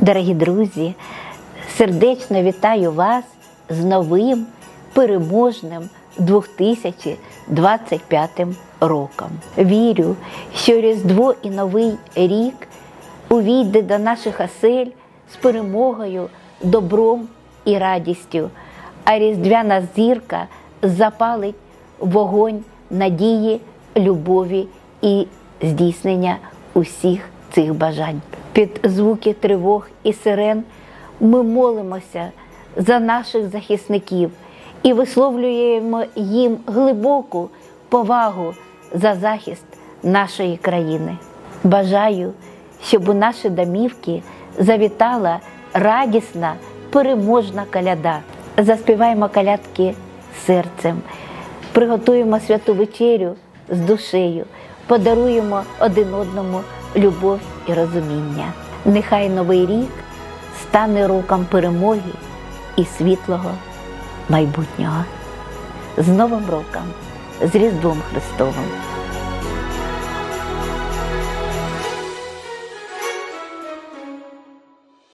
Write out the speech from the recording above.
Дорогі друзі, сердечно вітаю вас з новим переможним 2025 роком. Вірю, що Різдво і Новий рік увійде до наших осель з перемогою, добром і радістю, а різдвяна зірка запалить вогонь надії, любові і здійснення усіх цих бажань. Під звуки тривог і сирен ми молимося за наших захисників і висловлюємо їм глибоку повагу за захист нашої країни. Бажаю, щоб у наші домівки завітала радісна, переможна коляда. Заспіваємо колядки серцем, приготуємо святу вечерю з душею, подаруємо один одному любов і розуміння. Нехай новий рік стане роком перемоги і світлого майбутнього. З Новим роком, з Різдвом Христовим!